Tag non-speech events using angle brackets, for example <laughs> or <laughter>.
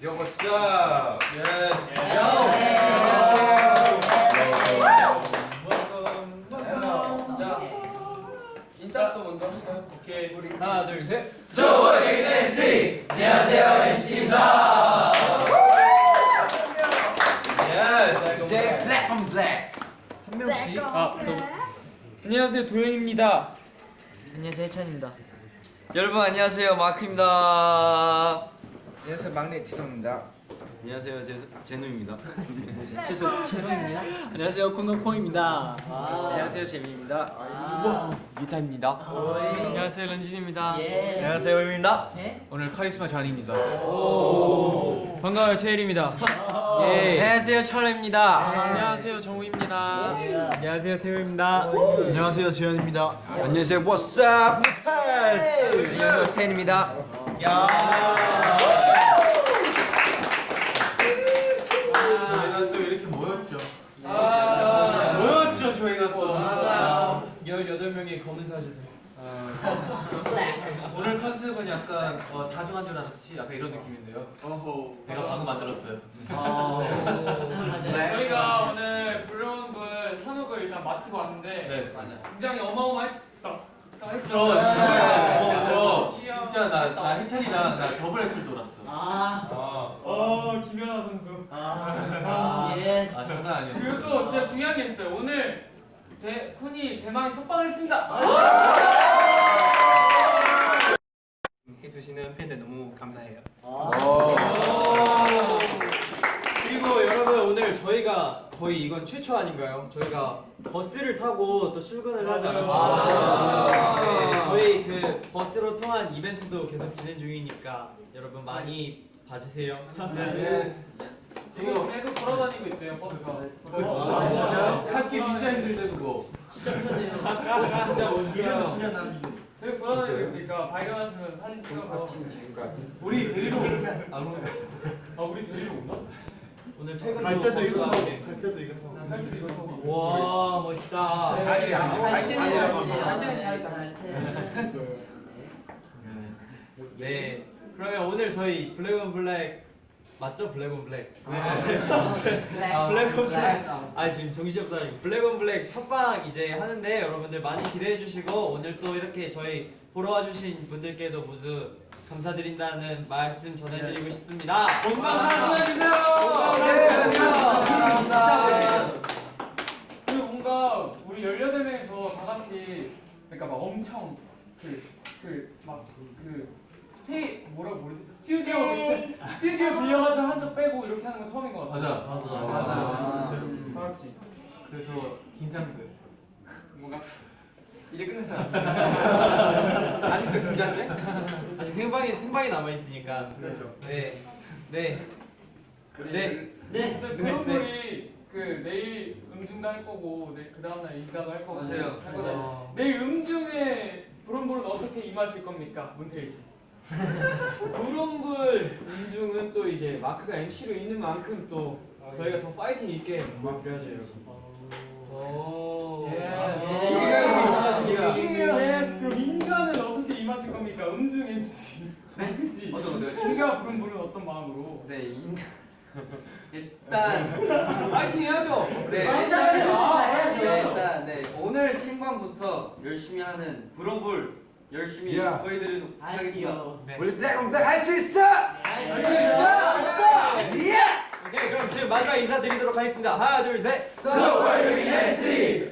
Yo, what's up? 자, 인사부터 먼저 할까요? 오케이. 우리 하나, 둘, 셋. 조이 NC 안녕하세요 NC입니다. 예스. J Black on Black. 한 명씩. 아, 저 안녕하세요, 도영입니다. 안녕하세요 해찬입니다. 여러분 안녕하세요 마크입니다. 안녕하세요, 막내 지성입니다. 안녕하세요 제 제누입니다. 최소 최성입니다. 안녕하세요, 콩콩콩입니다. 안녕하세요 재민입니다. 유타입니다. 안녕하세요 런진입니다. 예. 안녕하세요 의입니다. 오늘 카리스마 잔입니다. 반가워요 태일입니다. 예. 안녕하세요 철입니다. 안녕하세요 정우입니다. 안녕하세요, 태우입니다. 안녕하세요, 지현입니다. 안녕하세요, what's up, 루카스. 안녕하세요, 텐입니다. 저희가 또 이렇게 모였죠. 아, 모였죠, 저희가 또. 맞아요. 18명의 검은 사제들. 오늘 컨셉은 약간 어, 다정한 줄 알았지? 약간 이런 느낌인데요. 어호. 내가 방금 만들었어요. 네. 저희가 오늘 블루문블 산업을 일단 마치고 왔는데 네. 굉장히 어마어마했다. 저, 네. 저 진짜 나, 나 해찬이랑 나 더블 엑셀 돌았어. 아. 어 김연아 선수. 아. 예스. 아 장난 아니야. 그리고 또 진짜 중요한 게 있어요. 오늘 대 쿤이 대망의 첫 방을 했습니다. 해주시는 팬들 너무 감사해요. 그리고 여러분 오늘 저희가 거의 이건 최초 아닌가요? 저희가 버스를 타고 또 출근을 하지 않았어요? 맞아요. 네, 저희 그 버스로 통한 이벤트도 계속 진행 중이니까 여러분 많이 봐주세요. 지금 계속 돌아다니고 있대요 버스가. 진짜요? 찾기 진짜 힘들대 그거. 진짜 멋있어요. 계속 돌아다니고 있으니까 발견하시면 사진 찍어서. 우리 데리러 오는 안 오는 아 우리 데리러 온다? 오늘 퇴근도 갈 때도 이거 타고 할 때도 이거 하고. 와 멋있다. 아니, 아니, 갈 때는 잘했다. 네. 그러면 오늘 저희 블랙온 블랙 맞죠? 블랙온 블랙. 아, 블랙온 블랙. 아 지금 정신이 없어가지고 블랙온 블랙 첫방 이제 하는데 여러분들 많이 기대해 주시고 오늘 또 이렇게 저희 보러 와 주신 분들께도 모두 감사드린다는 말씀 전해드리고 싶습니다. 건강 하세요. 감사합니다. 그 뭔가 우리 18명에서 다 같이 그러니까 막 엄청 그그막그 스테이 뭐라고 모르지 스튜디오 스튜디오 빌려가지고 한 적 빼고 이렇게 하는 건 처음인 것 같아. 맞아. 맞아. 맞아. 다 같이. 그래서 긴장돼. 뭔가 이제 끝났어. <laughs> 아직도 긴장돼? 아직 생방이 생방이 남아 있으니까. 그렇죠. 네. 네. 네. 네. 근데 그 내일 음중도 할 거고 내일 그 다음 날 인가도 할 거고 맞아요. 할 거잖아요. 내일 음중에 브론볼은 어떻게 임하실 겁니까, 문태일 씨? <laughs> 구름불 음중은 또 이제 마크가 MC로 있는 만큼 또 저희가 더 파이팅 있게 보여드려야죠 여러분. 오. 예. 기대가 예. 어떻게 임하실 겁니까? 음중 MC. 네? <laughs> 어떤? 인가 브론볼은 어떤 마음으로? 네 인... 일단 파이팅 해야죠. 네 아, 일단. 아, 해야죠. 네, 일단 네 오늘 생방부터 열심히 하는 브롬불 열심히 야. 보여드리도록 하겠습니다. 우리 Black on Black 할수 있어. 오케이 그럼 지금 마지막 인사드리도록 하겠습니다. 하나 둘 셋. So, we're in NC.